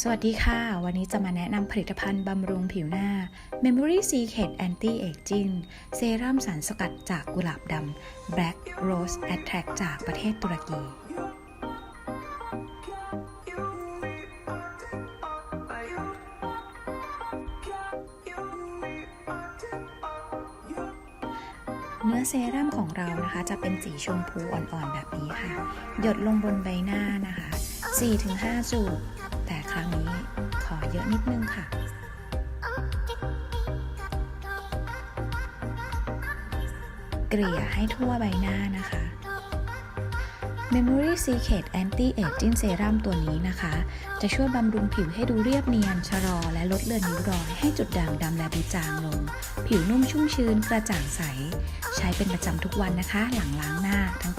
สวัสดีค่ะ วันนี้จะมาแนะนำผลิตภัณฑ์บำรุงผิวหน้า Memory Secret Anti Aging เซรั่มสารสกัดจากกุหลาบดำ Black Rose Attract จากประเทศตุรกี เนื้อเซรั่มของเรานะคะ จะเป็นสีชมพูอ่อนๆแบบนี้ค่ะ หยดลงบนใบหน้านะคะ 4-5 สูบ แต่ครั้งนี้ขอเยอะนิดนึงค่ะเกลี่ยให้ทั่วใบหน้านะคะ Memory Secret Anti Aging Serum ตัวนี้นะคะ จะช่วยบำรุงผิวให้ดูเรียบเนียน ชะลอ และลดเลือนริ้วรอย ให้จุดด่างดำและดูจางลง ผิวนุ่มชุ่มชื้นกระจ่างใส ใช้เป็นประจำทุกวันนะคะ หลังล้างหน้าทั้ง